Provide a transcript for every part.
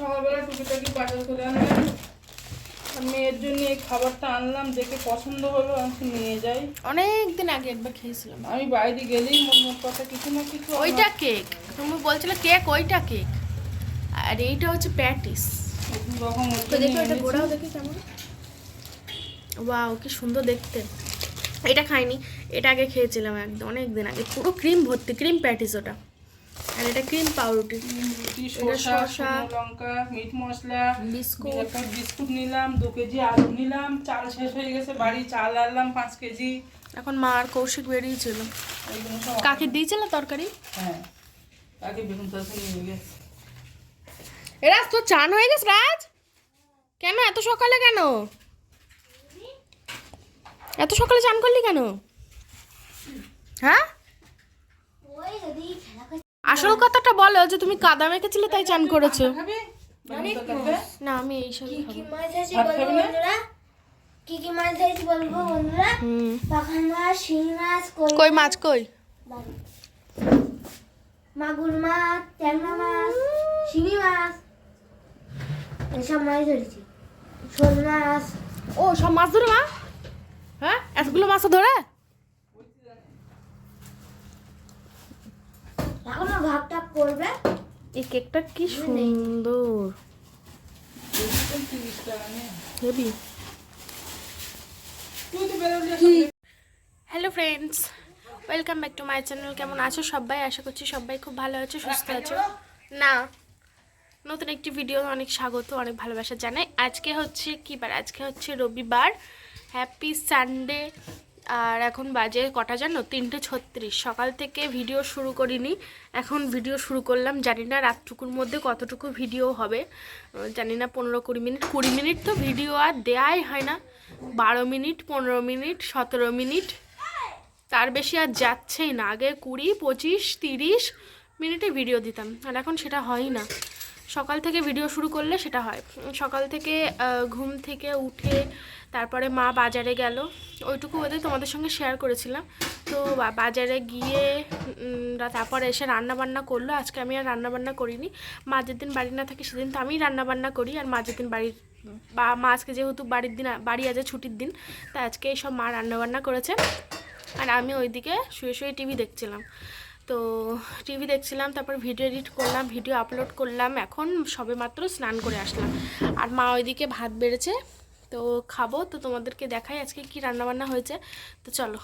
সকালবেলা টুকিটাকি বাজার করে আনলাম। মেয়ের জন্য এই খাবারটা আনলাম দেখে পছন্দ হলো আমি নিয়ে যাই। অনেক দিন আগে একবার খেয়েছিলাম। আমি বাইরে গেলেই মন মোট কথা কিছু না কিছু ওইটা কেক। তুমি বলছিলে কেক ওইটা কেক। আর এইটা হচ্ছে প্যাটিস। রকম দেখো এটা গোড়াও দেখি কেমন? ওয়াও কি সুন্দর দেখতে। এটা খাইনি এটা আগে খেয়েছিলাম একদম অনেক দিন আগে। পুরো ক্রিম ভর্তি ক্রিম প্যাটিস ওটা। আর এটা ক্রিম পাউরুটি শসা লঙ্কা মিট মশলা বিস্কুট। একটা বিস্কুট নিলাম দু কেজি আলু নিলাম চাল শেষ হয়ে গেছে বাড়ি চাল আনলাম পাঁচ কেজি। এখন মা আর কৌশিক বেরিয়েছিল। কাকে দিয়েছিল তরকারি? হ্যাঁ আগে বেগুন তরকারি নিয়ে গেছে। রাজ তোর চান হয়ে গেছে রাজ? কেন এত সকালে কেন? এত সকালে চান করলি কেন? হ্যাঁ? আসল কথাটা বলো যে তুমি কাদা মেখেছিলে তাই চান করেছ। না আমি এই সব? বন্ধুরা? কি কি মাছ আছে বলব বন্ধুরা? পাখান মাছ শিঙি মাছ কই কই মাছ কই? মাগুর মাছ ট্যাংরা মাছ শিঙি মাছ এসব মাছ ধরেছি। শোল মাছ। ও সব মাছ ধরে মা? হ্যাঁ? এতগুলো মাছ ধরে? এখনও করবে? এই কেকটা কি সুন্দর। Hello friends welcome back to my channel কেমন আছো সবাই? আশা করছি সবাই খুব ভালো আছো সুস্থ আছো। না নতুন একটি ভিডিও অনেক স্বাগত অনেক ভালোবাসা জানাই। আজকে হচ্ছে কি বার? আজকে হচ্ছে রবিবার। হ্যাপি সানডে আর এখন বাজে কটা জানো? তিনটে ছত্রিশ। সকাল থেকে ভিডিও শুরু করিনি। এখন ভিডিও শুরু করলাম। জানি না রাতটুকুর মধ্যে কতটুকু ভিডিও হবে। জানি না পনেরো কুড়ি মিনিট। কুড়ি মিনিট তো ভিডিও আর দেয়াই হয় না। বারো মিনিট, পনেরো মিনিট, সতেরো মিনিট। তার বেশি আর যাচ্ছেই না। আগে কুড়ি, পঁচিশ, তিরিশ মিনিটে ভিডিও দিতাম। আর এখন সেটা হয় না। সকাল থেকে ভিডিও শুরু করলে সেটা হয়। সকাল থেকে ঘুম থেকে উঠে তারপরে মা বাজারে গেল। ওইটুকু ওদের তোমাদের সঙ্গে শেয়ার করেছিলাম। তো বাজারে গিয়ে তারপরে এসে রান্না বান্না করল। আজকে আমি আর রান্না বান্না করিনি। মা যেদিন বাড়ি না থাকে সেদিন তো আমিই রান্না বান্না করি আর মা যেদিন বাড়ির বা, মা আজকে যেহেতু বাড়ির দিন, বাড়ি আছে ছুটির দিন তাই আজকে সব মা রান্না বান্না করেছে। আর আমি ওইদিকে শুয়ে শুয়ে টিভি দেখছিলাম। তো টিভি দেখছিলাম, তারপর ভিডিও এডিট করলাম ভিডিও আপলোড করলাম। এখন সবে মাত্র স্নান করে আসলাম। আর মা ওইদিকে ভাত বেড়েছে। তো খাব তো তোমাদেরকে দেখাই আজকে কি রান্নাবান্না হয়েছে। তো চলো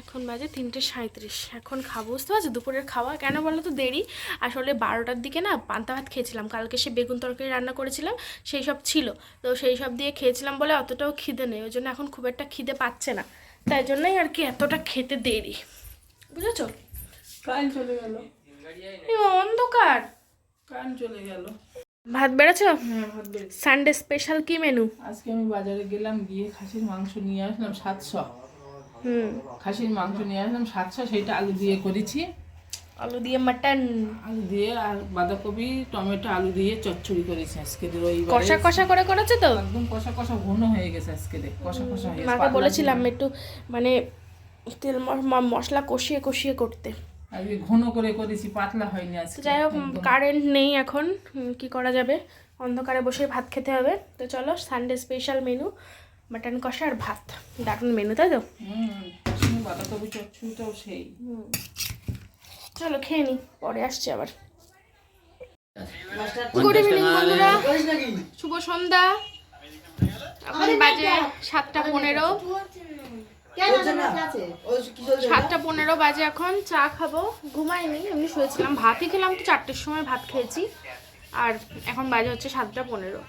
এখন বাজে তিনটে সাঁত্রিশ এখন খাব বুঝতে পারছ? দুপুরের খাওয়া কেন বলো তো দেরি? আসলে বারোটার দিকে না পান্তা ভাত খেয়েছিলাম কালকে সে বেগুন তরকারি রান্না করেছিলাম সেই সব ছিল। তো সেই সব দিয়ে খেয়েছিলাম বলে অতটাও খিদে নেই ওই জন্য এখন খুব একটা খিদে পাচ্ছে না। তাই জন্যই আর কি এতটা খেতে দেরি। বুঝেছ? কারেন্ট চলে গেল। অন্ধকার। কারেন্ট চলে গেল। ভাত বেড়েছো? হ্যাঁ ভাত বেড়েছে। সানডে স্পেশাল কি মেনু আজকে আমি বাজারে গেলাম গিয়ে খাসির মাংস নিয়ে আসলাম সাতশো। হুম। খাসির মাংস নিয়ে আসলাম সাতশো সেইটা আলু দিয়ে করেছি। আলু দিয়ে মাটন আলু দিয়ে আর বাঁধাকপি টমেটো আলু দিয়ে চচ্চড়ি করেছি আজকে রবিবারে। কষা কষা করে করেছ তো? একদম কষা কষা ঘন হয়ে গেছে আজকে দেখ কষা কষা হয়ে মাকে বলেছিলাম একটু মানে তেল মশলা কষিয়ে কষিয়ে করতে। আজকে ঘন করে করেছি পাতলা হয়নি আজকে। যাই হোক কারেন্ট নেই এখন কি করা যাবে? অন্ধকারে বসে ভাত খেতে হবে। তো চলো সানডে স্পেশাল মেনু মাটন কষা আর ভাত। দারুণ মেনু তাই তো? বাঁধাকপি চচ্চড়িটাও সেই। চলো খেয়ে নি পরে আসছি আবার। গুড ইভিনিং বন্ধুরা। শুভ সন্ধ্যা। এখন বাজে সাতটা পনেরো। সাতটা পনেরো বাজে এখন চা খাব। ঘুমাইনি এমনি শুয়েছিলাম। ভাতই খেলাম তো চারটের সময় ভাত খেয়েছি। আর এখন বাজে হচ্ছে সাতটা পনেরো।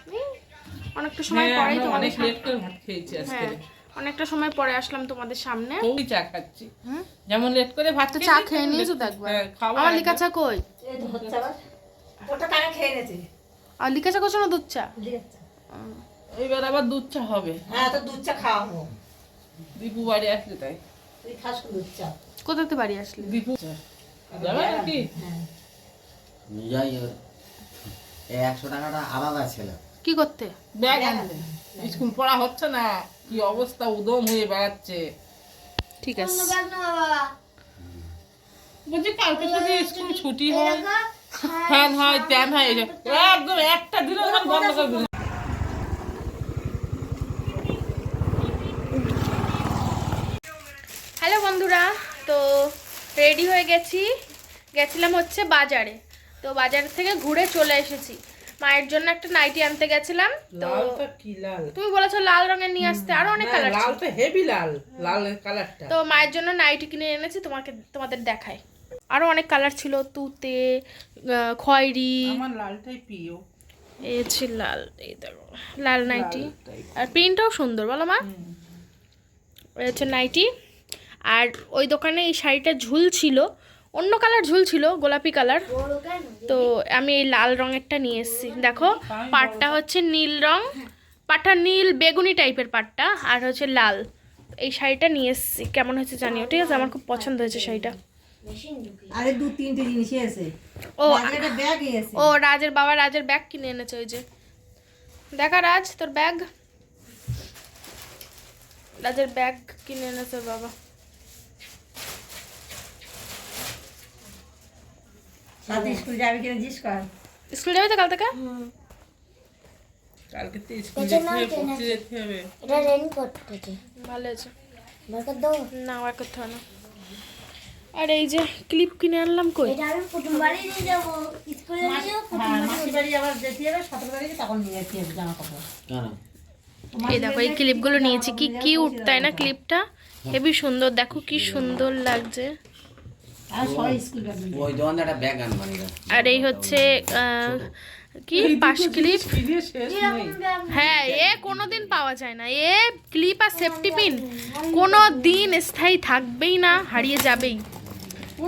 অনেকটা সময় হ্যাঁ, পরেই তোমাদের অনেক লেট করে ভাত খেয়েছি আজকে। হ্যাঁ অনেকটা সময় পরে আসলাম তোমাদের সামনে। খুবই চা খাচ্ছি। যেমন লেট করে ভাত তো চা খেয়ে নিয়েছো তো একবার? হ্যাঁ, আমার লিকা চা কই? ওটা কানে খেয়ে গেছে আর লিকা চা করছ না দুধ চা? এইবার আবার দুধ চা হবে। হ্যাঁ তো দুধ চা খাওয়াবো দীপু বাড়ি আসলে তাই। কোথাতে বাড়ি আসলে? দীপু যাবে নাকি? যাই এই একশো টাকাটা আলাদা ছিল। কি করতে? ব্যাগ আনবে স্কুল পড়া হচ্ছে না কি অবস্থা উদম হয়ে বেড়াচ্ছে। ঠিক আছে। বলছি কালকে যদি স্কুল ছুটি হয়। ফ্যান হয় ট্যান হয় একদম একটা দিন বন্ধ করে দিল হ্যালো বন্ধুরা তো রেডি হয়ে গেছি। গেছিলাম হচ্ছে বাজারে। তো বাজার থেকে ঘুরে চলে এসেছি। মায়ের জন্য একটা নাইটি আনতে গেছিলাম। তো কি লাল? তুমি বলেছ লাল রঙের নিয়ে আসতে। আরও অনেক কালার ছিল। লালটা হেভি লাল লাল কালারটা তো মায়ের জন্য নাইটি কিনে এনেছি তোমাকে তোমাদের দেখাই। আরও অনেক কালার ছিল তুতে খয়েরি। আমার লালটাই প্রিয়। এই হচ্ছে লাল এই দেখো লাল নাইটি আর প্রিন্টটাও সুন্দর বলো মা। এই হচ্ছে নাইটি আর ওই দোকানে এই শাড়িটা ঝুল ছিল অন্য কালার ঝুল ছিল গোলাপি কালার। তো আমি এই লাল রঙেরটা নিয়ে এসেছি। দেখো পাটটা হচ্ছে নীল রং পাটটা নীল বেগুনি টাইপের পাটটা আর হচ্ছে লাল। এই শাড়িটা নিয়ে এসেছি। কেমন হয়েছে জানিও ঠিক আছে? আমার খুব পছন্দ হয়েছে শাড়িটা। আরে দু তিনটে জিনিসই আছে। ও ও রাজের বাবা রাজের ব্যাগ কিনে এনেছে ওই যে। দেখা রাজ তোর ব্যাগ? রাজের ব্যাগ কিনে এনেছে বাবা। সাথে স্কুল যাবে কিনা জিজ্ঞেস কর। স্কুল যাবে তো কাল থেকে? কালকে তো স্কুল যেতে হবে হবে। এটা ভালো আছে। দাও। না আর করতে হয় না। আর এই যে ক্লিপ কিনে আনলাম কই? এটা আমি প্রথমবারই নিয়ে যাব। স্কুলে নিয়েও হ্যাঁ মাসির বাড়ি আবার যেতে হবে সতেরো তারিখে তখন নিয়ে যেতে হবে জামা কাপড় এই দেখো এই ক্লিপগুলো নিয়েছি। কি কিউট তাই না ক্লিপটা হেবি সুন্দর দেখো কি সুন্দর লাগছে। আর সবাই স্কুল ব্যাগ নিয়ে ওই দোকানে একটা ব্যাগ আনবানি আর এই হচ্ছে আহ, কি? পাশ ক্লিপ হ্যাঁ এ কোনোদিন পাওয়া যায় না। এ ক্লিপ আর সেফটি পিন কোনো দিন স্থায়ী থাকবেই না হারিয়ে যাবেই।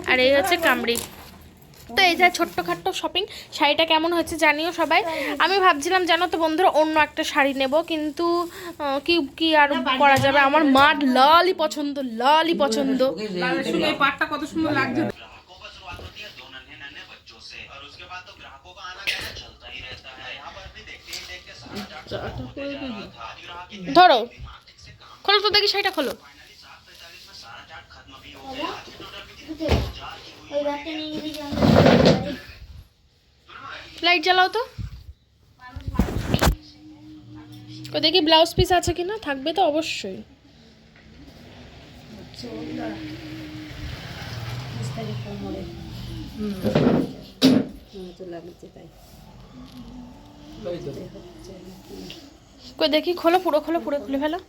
আর এই হচ্ছে কামড়ি। তো এই যা ছোট্টখাট্ট শপিং শাড়িটা কেমন হয়েছে জানিও সবাই। আমি ভাবছিলাম জানো তো বন্ধুরা অন্য একটা শাড়ি নেব কিন্তু কি কি আর করা যাবে? আমার মা লালই পছন্দ লালই পছন্দ। পাটটা কত সুন্দর লাগছে। ধরো খোলো তো দেখি শাড়িটা খোলো। লাইট জ্বালাও তো। ও দেখি ব্লাউজ পিস আছে কি না থাকবে তো অবশ্যই। দেখি খোলো পুরো খোলো পুরো খুলে ফেলো।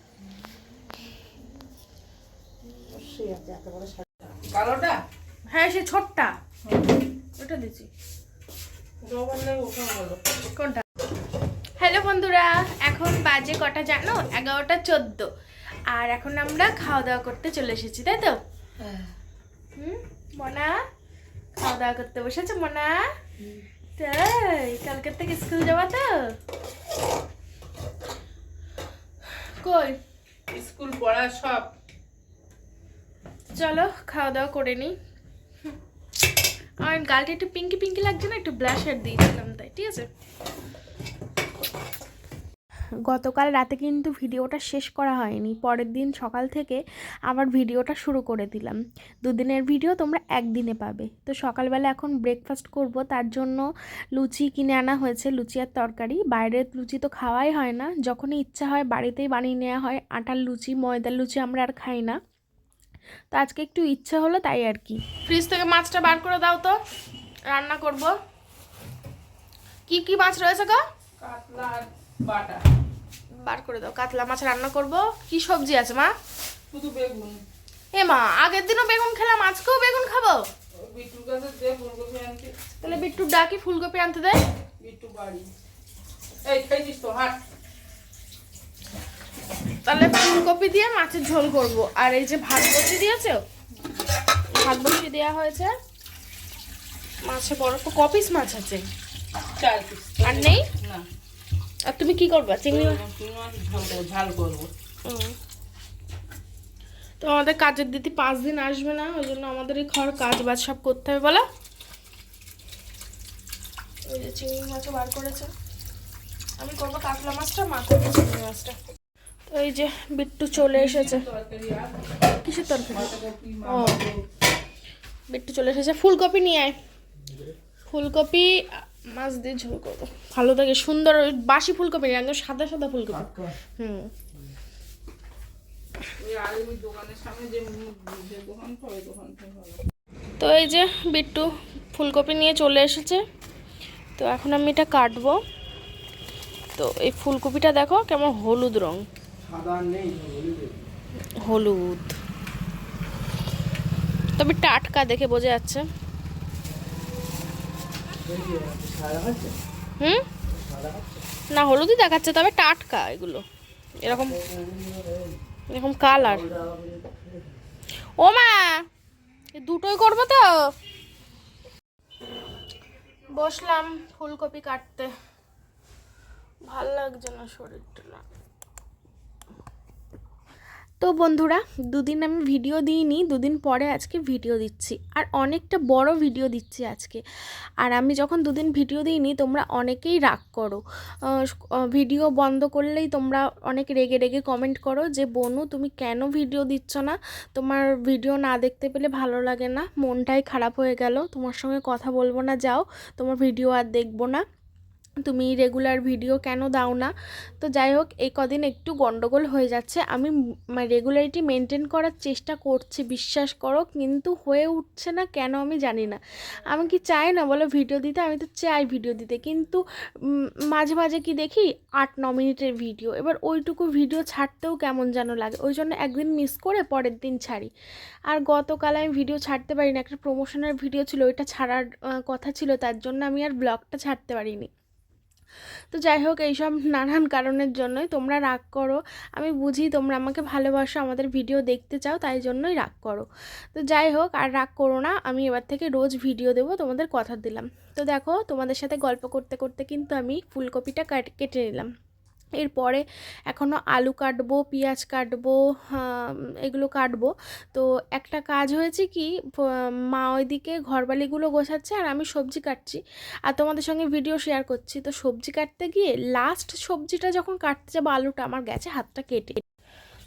কালোটা? হ্যাঁ সে ছোটটা। ওটা দিচ্ছি। কোনটা? হ্যালো বন্ধুরা এখন বাজে কটা জানো? এগারোটা চোদ্দ। আর এখন আমরা খাওয়া দাওয়া করতে চলে এসেছি তাই তো? হুম মনা? খাওয়া দাওয়া করতে বসেছে মনা? তাই কালকের থেকে স্কুল যাওয়া তো? কই? স্কুল পড়া সব। চলো খাওয়া দাওয়া করে নিই। আমার গালটা একটু পিঙ্কি পিঙ্কি লাগছে না, একটু ব্লাশার দিয়েছিলাম তাই, ঠিক আছে? গতকাল রাতে কিন্তু ভিডিওটা শেষ করা হয়নি, পরের দিন সকাল থেকে আবার ভিডিওটা শুরু করে দিলাম। দুদিনের ভিডিও তোমরা একদিনে পাবে। তো সকালবেলা এখন ব্রেকফাস্ট করব, তার জন্য লুচি কিনে আনা হয়েছে, লুচি আর তরকারি। বাইরের লুচি তো খাওয়াই হয় না, যখনই ইচ্ছা হয় বাড়িতেই বানিয়ে নেওয়া হয়, আটার লুচি, ময়দার লুচি আমরা আর খাই না। তো আজকে একটু ইচ্ছা হলো তাই আর কি। ফ্রিজ থেকে মাছটা বার করে দাও তো। রান্না করব। কি কি মাছ রয়েছে গো? কাতলা বাটা। বার করে দাও কাতলা মাছ রান্না করব। কি সবজি আছে মা? শুধু বেগুন। এ মা আগের দিনও বেগুন খেলাম আজকেও বেগুন খাব? ওই কাছে দে ফুলকপি আনতে। তাহলে বিট্টু ডাকি ফুলকপি আনতে দেয় বিট্টু বাড়ি। এই খাইছিস তো হাট। তাহলে ফুলকপি দিয়ে মাছের ঝোল করব। আর এই যে ভাত বসিয়ে দিয়েছে? ভাত বসিয়ে দেওয়া হয়েছে। মাছে বড় কপিস মাছ আছে? আর নেই? আর তুমি কি করবা? চিংড়ি মাছ? ঝাল করব। তো আমাদের কাজের দিদি পাঁচ দিন আসবে না ওই জন্য আমাদের এই ঘর কাজ বাজ সব করতে হবে বলো। ওই যে চিংড়ি মাছও বার করেছে। আমি করব কাতলা মাছটা মা করব চিংড়ি মাছটা। তো এই যে বিট্টু চলে এসেছে। কিসের তরকারি? ও। বিট্টু চলে এসেছে। ফুলকপি নিয়ে আয়। ফুলকপি মাছ দিয়ে ঝোল করব। ভালো থাকে সুন্দর ওই বাসি ফুলকপি না, একদম সাদা সাদা ফুলকপি। হুম। তো এই যে বিট্টু ফুলকপি নিয়ে চলে এসেছে। তো এখন আমি এটা কাটবো। তো এই ফুলকপিটা দেখো কেমন হলুদ রং। হলুদ। তবে টাটকা দেখে বোঝা যাচ্ছে। হুম? না, হলুদই দেখাচ্ছে, তবে টাটকা এগুলো। এরকম এরকম কালার ও মা দুটোই করব তো? বসলাম ফুলকপি কাটতে। ভালো লাগছে না শরীরটা তো বন্ধুরা, দুদিন আমি ভিডিও দিইনি, দুদিন পরে আজকে ভিডিও দিচ্ছি। আর অনেকটা বড় ভিডিও দিচ্ছি আজকে। আর আমি যখন দুদিন ভিডিও দিইনি, তোমরা অনেকেই রাগ করো। ভিডিও বন্ধ করলেই তোমরা অনেক রেগে রেগে কমেন্ট করো যে, বনু, তুমি কেন ভিডিও দিচ্ছ না? তোমার ভিডিও না দেখতে পেলে ভালো লাগে না, মনটাই খারাপ হয়ে গেল, তোমার সঙ্গে কথা বলব না, যাও, তোমার ভিডিও আর দেখব না। তুমি রেগুলার ভিডিও কেন দাও না? তো যাই হোক এই কদিন একটু গন্ডগোল হয়ে যাচ্ছে। আমি রেগুলারিটি মেনটেন করার চেষ্টা করছি, বিশ্বাস করো, কিন্তু হয়ে উঠছে না কেন আমি জানি না। আমি কি চাই না বলো ভিডিও দিতে? আমি তো চাই ভিডিও দিতে, কিন্তু মাঝে মাঝে কি দেখি, আট, ন মিনিটের ভিডিও এবার ওইটুকু ভিডিও ছাড়তেও কেমন যেন লাগে। ওই জন্য একদিন মিস করে পরের দিন ছাড়ি। আর গতকাল আমি ভিডিও ছাড়তে পারি পারিনি। একটা প্রমোশনের ভিডিও ছিল, ওইটা ছাড়ার কথা ছিল, তার জন্য আমি আর ব্লগটা ছাড়তে পারিনি। তো যাই হোক, এইসব নানান কারণের জন্যই তোমরা রাগ করো। আমি বুঝি তোমরা আমাকে ভালোবাসো, আমাদের ভিডিও দেখতে চাও, তাই জন্যই রাগ করো। তো যাই হোক, আর রাগ করো না, আমি এবার থেকে রোজ ভিডিও দেবো, তোমাদের কথা দিলাম। তো দেখো, তোমাদের সাথে গল্প করতে করতে কিন্তু আমি ফুলকপিটা কাট নিলাম। এরপরে এখনও আলু কাটবো, পেঁয়াজ কাটবো এগুলো কাটবো। তো একটা কাজ হয়েছে কি মা ওইদিকে ঘরবালিগুলো গোছাচ্ছে আর আমি সবজি কাটছি। আর তোমাদের সঙ্গে ভিডিও শেয়ার করছি। তো সবজি কাটতে গিয়ে লাস্ট সবজিটা যখন কাটতে যাব, আলুটা আমার গেছে হাতটা কেটে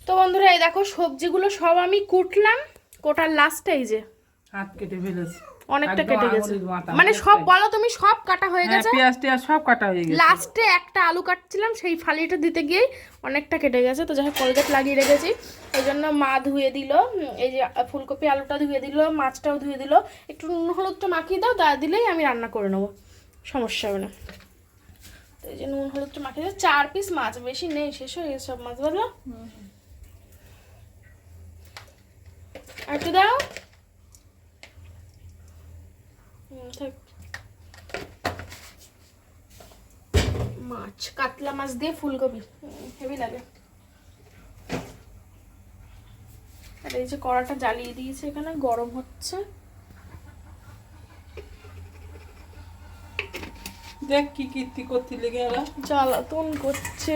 তো বন্ধুরা, এই দেখো সবজিগুলো সব আমি কুটলাম, কোটার লাস্টে এই যে। হাত কেটে ফেলেছি। অনেকটা কেটে গেছে। মানে সব বলো তুমি সব কাটা হয়ে হ্যাঁ গেছে? পেঁয়াজ টেয়াজ সব কাটা হয়ে গেছে। লাস্টে একটা আলু কাটছিলাম সেই ফালিটা দিতে গিয়েই অনেকটা কেটে গেছে। তো যাই কলগেট লাগিয়ে রেখেছি। ওই জন্য মা ধুয়ে দিল এই যে ফুলকপি আলুটা ধুয়ে দিল মাছটাও ধুয়ে দিল। একটু নুন হলুদটা মাখিয়ে দাও তা দিলেই আমি রান্না করে নেব। সমস্যা হবে না। তো এই যে নুন হলুদটা মাখিয়ে দাও। চার পিস মাছ বেশি নেই শেষ হয়ে গেছে সব মাছ বলো। আর একটু দাও হুম, থাক। মাছ কাতলা মাছ দিয়ে ফুলকপি হেভি লাগে। আর এই যে কড়াটা জ্বালিয়ে দিয়েছে এখানে গরম হচ্ছে। দেখ কি কীর্তি করতে লেগে এরা। জ্বালাতন করছে।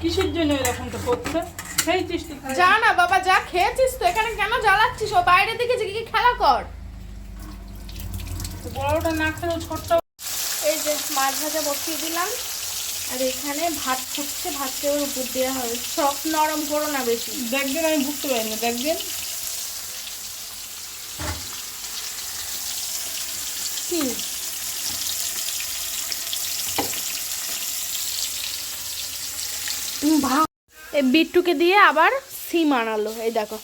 কিসের জন্য এরকমটা করছে? খেয়েছিস তো যা না বাবা যা খেয়েছিস তো এখানে কেন জ্বালাচ্ছিস? ও বাইরে থেকে যে কি খেলা কর। বড়টা না খেলেও ছোট্ট এই যে মাছ ভাজা বসিয়ে দিলাম। আর এখানে ভাত ফুটছে ভাতকে ওর উপর দেওয়া হবে। সব নরম করো না বেশি। দেখবেন আমি বুঝতে পারি না দেখবেন কি? এই বিট্টুকে দিয়ে আবার সিম আনালো এই দেখো।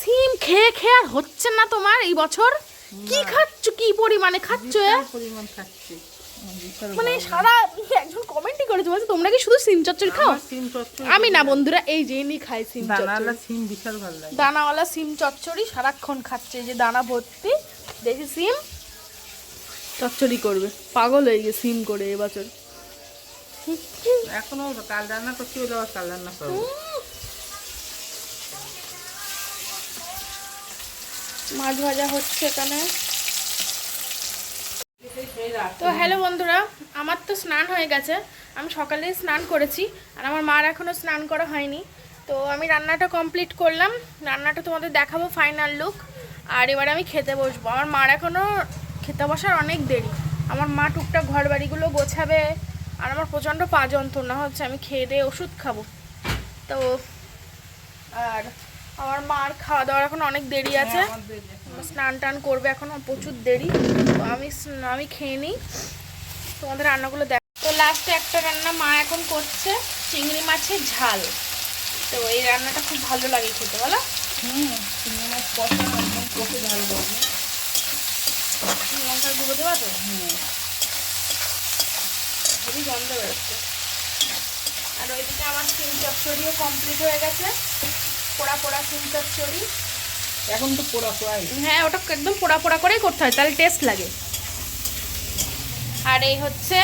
সিম খেয়ে খেয়ে আর হচ্ছে না তোমার এই বছর। কি খাচ্ছ? কি পরিমাণে খাচ্ছ পরিমাণ খাচ্ছে। মানে সারা একজন কমেন্টই করেছে বলছে তোমরা কি শুধু সিম চচ্চড়ি খাও? আমি না বন্ধুরা এই যে ইনি খাই সিম চচ্চড়ি। সিম বিশাল ভালো লাগে। দানাওয়ালা সিম চচ্চড়ি সারাক্ষণ খাচ্ছে এই যে দানা ভর্তি দেখি সিম। চচ্চড়ি করবে। পাগল হয়ে গেছে সিম করে এবছর এখনও কাল রান্না করছি কাল রান্না করব। মাছ ভাজা হচ্ছে এখানে। তো হ্যালো বন্ধুরা আমার তো স্নান হয়ে গেছে। আমি সকালে স্নান করেছি আর আমার মার এখনও স্নান করা হয়নি। তো আমি রান্নাটা কমপ্লিট করলাম। রান্নাটা তোমাদের দেখাবো ফাইনাল লুক আর এবারে আমি খেতে বসবো। আমার মার এখনও খেতে বসার অনেক দেরি। আমার মা টুকটাক ঘর বাড়িগুলো গোছাবে আর আমার প্রচণ্ড পা যন্ত্রণা হচ্ছে। আমি খেয়ে দিয়ে ওষুধ খাব। তো আর আমার মার খাওয়া দাওয়ার এখন অনেক দেরি আছে। দেরি আছে। স্নান টান করবে এখন প্রচুর দেরি। তো আমি আমি খেয়ে নিই। তোমাদের রান্নাগুলো দেখ তো লাস্টে একটা রান্না মা এখন করছে চিংড়ি মাছের ঝাল। তো এই রান্নাটা খুব ভালো লাগে খেতে বলো। হুম চিংড়ি মাছ কষা একদম কষে ঝাল করব লঙ্কার গুঁড়ো দেওয়া তো? খুবই গন্ধ বেরোচ্ছে। আর ওইদিকে আমার সিম চচ্চড়িও কমপ্লিট হয়ে গেছে। পোড়া পোড়া সিম চচ্চড়ি এখন তো পোড়া পোড়াই। হ্যাঁ ওটা একদম পোড়া পোড়া করেই করতে হয় তাহলে টেস্ট লাগে। আর এই হচ্ছে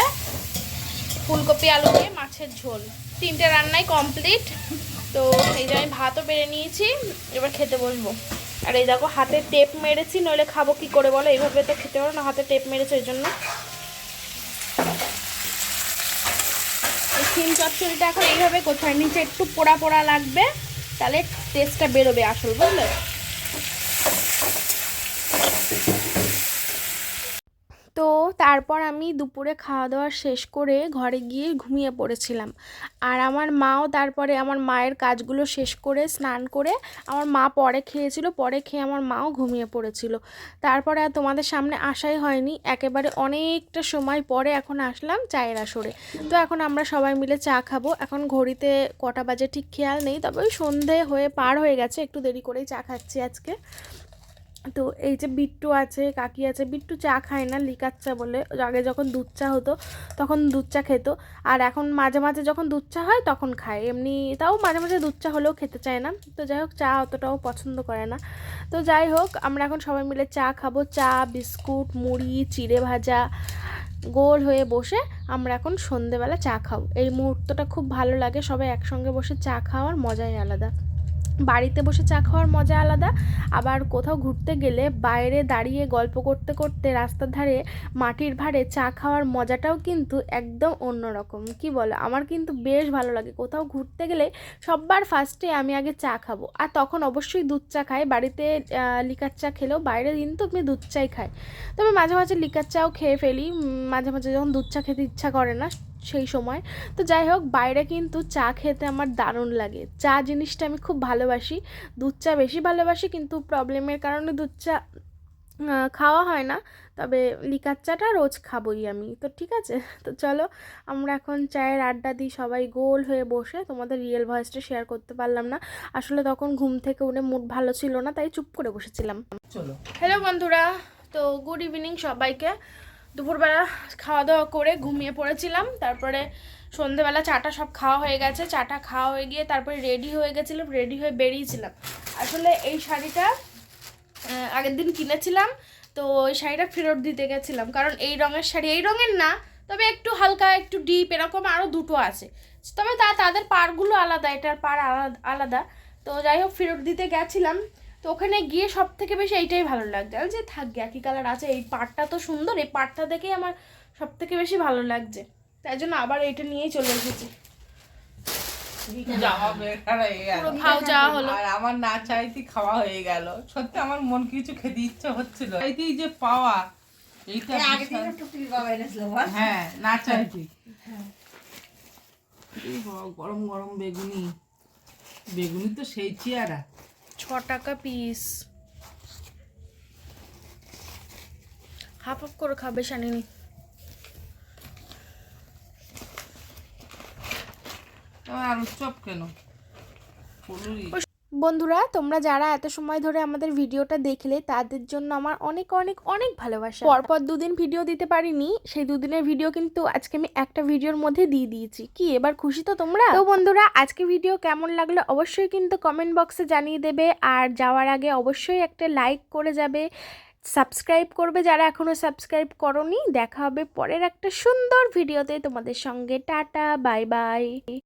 ফুলকপি আলু দিয়ে মাছের ঝোল। তিনটে রান্নাই কমপ্লিট তো এই যে আমি ভাতও বেড়ে নিয়েছি এবার খেতে বসবো। আর এই দেখো হাতে টেপ মেরেছি নইলে খাব কি করে বলো? এইভাবে তো খেতে পারো না হাতে টেপ মেরেছে ওই জন্য। এই সিম চচ্চড়িটা এখন এইভাবে করতে হয় নিচে একটু পোড়া পোড়া লাগবে। তাহলে টেস্টটা বেরোবে আসল বুঝলে? তো তারপর আমি দুপুরে খাওয়া দাওয়া শেষ করে ঘরে গিয়ে ঘুমিয়ে পড়েছিলাম। আর আমার মাও তারপরে আমার মায়ের কাজগুলো শেষ করে স্নান করে আমার মা পরে খেয়েছিল, পরে খেয়ে আমার মাও ঘুমিয়ে পড়েছিল। তারপরে আর তোমাদের সামনে আসাই হয়নি, একেবারে অনেকটা সময় পরে এখন আসলাম চায়ের আসরে। তো এখন আমরা সবাই মিলে চা খাব। এখন ঘড়িতে কটা বাজে ঠিক খেয়াল নেই, তবে ওই সন্ধে হয়ে পার হয়ে গেছে, একটু দেরি করেই চা খাচ্ছি আজকে। তো এই যে বিট্টু আছে, কাকি আছে, বিট্টু চা খায় না, লিকার চা বলে। আগে যখন দুধ চা হতো, তখন দুধ চা খেত। আর এখন মাঝে মাঝে যখন দুধ চা হয়, তখন খায়। এমনি তাও মাঝে মাঝে দুধ চা হলেও খেতে চায় না। তো যাই হোক, চা অতটাও পছন্দ করে না। তো যাই হোক, আমরা এখন সবাই মিলে চা খাব। চা, বিস্কুট, মুড়ি, চিড়ে ভাজা, গোল হয়ে বসে আমরা এখন সন্ধেবেলা চা খাব। এই মুহূর্তটা খুব ভালো লাগে। সবাই একসঙ্গে বসে চা খাওয়ার মজাই আলাদা। বাড়িতে বসে চা খাওয়ার মজা আলাদা। আবার কোথাও ঘুরতে গেলে বাইরে দাঁড়িয়ে গল্প করতে করতে রাস্তার ধারে মাটির ভারে চা খাওয়ার মজাটাও কিন্তু একদম অন্যরকম। কি বলো? আমার কিন্তু বেশ ভালো লাগে। কোথাও ঘুরতে গেলে সববার ফার্স্টে আমি আগে চা খাব। আর তখন অবশ্যই দুধ চা খাই। বাড়িতে লিকার চা খেলেও বাইরে কিন্তু আমি দুধ চাই খাই। তবে মাঝে মাঝে লিকার চাও খেয়ে ফেলি। মাঝে মাঝে যখন দুধ চা খেতে ইচ্ছা করে না সেই সময়। তো যাই হোক বাইরে কিন্তু চা খেতে আমার দারুণ লাগে। চা জিনিসটা আমি খুব ভালোবাসি। দুধ চা বেশি ভালোবাসি কিন্তু প্রবলেমের কারণে দুধ চা খাওয়া হয় না। তবে লিকার চাটা রোজ খাবই আমি। তো ঠিক আছে তো চলো আমরা এখন চায়ের আড্ডা দিই সবাই গোল হয়ে বসে। তোমাদের রিয়েল ভয়েসটা শেয়ার করতে পারলাম না। আসলে তখন ঘুম থেকে উঠে মুড ভালো ছিল না তাই চুপ করে বসেছিলাম। চলো। হ্যালো বন্ধুরা তো গুড ইভিনিং সবাইকে। দুপুরবেলা খাওয়া দাওয়া করে ঘুমিয়ে পড়েছিলাম। তারপরে সন্ধেবেলা চাটা সব খাওয়া হয়ে গেছে। চাটা খাওয়া হয়ে গিয়ে তারপরে রেডি হয়ে গেছিলাম, রেডি হয়ে বেরিয়েছিলাম। আসলে এই শাড়িটা আগের দিন কিনেছিলাম, তো ওই শাড়িটা ফেরত দিতে গেছিলাম। কারণ এই রঙের শাড়ি, এই রঙের না, তবে একটু হালকা, একটু ডিপ এরকম আরও দুটো আছে। তবে তা, তাদের পারগুলো আলাদা, এটার আলাদা আলাদা। তো যাই হোক, ফেরত দিতে গেছিলাম। তো ওখানে গিয়ে সব থেকে বেশি এইটাই ভালো লাগছে। আর যে থাকবে একই কালার আছে এই পাড়টা তো সুন্দর এই পাড়টা দেখেই আমার সব থেকে বেশি ভালো লাগছে। তাই জন্য আবার এইটা নিয়েই চলে এসেছি। যাওয়া হলো। আর আমার না চাইতে খাওয়া হয়ে গেল। সত্যি আমার মন কিছু খেতে ইচ্ছে হচ্ছিল চাইতেই যে পাওয়া এইটা হ্যাঁ না চাইতে গরম গরম বেগুনি। বেগুনি তো সেই চেয়ারা। টাকা পিস হাফ হাফ করে খাবে শানিনি আলুর চপ কেন? বন্ধুরা, তোমরা যারা এত সময় ধরে আমাদের ভিডিওটা দেখলে, তাদের জন্য আমার অনেক অনেক অনেক ভালোবাসা। পরপর দুদিন ভিডিও দিতে পারিনি, সেই দুদিনের ভিডিও কিন্তু আজকে আমি একটা ভিডিওর মধ্যে দিয়ে দিয়েছি। কি, এবার খুশি তো তোমরা? তো বন্ধুরা, আজকে ভিডিও কেমন লাগল অবশ্যই কিন্তু কমেন্ট বক্সে জানিয়ে দেবে, আর যাওয়ার আগে অবশ্যই একটা লাইক করে যাবে। সাবস্ক্রাইব করবে যারা এখনও সাবস্ক্রাইব করনি। দেখা হবে পরের একটা সুন্দর ভিডিওতে তোমাদের সঙ্গে। Tata bye bye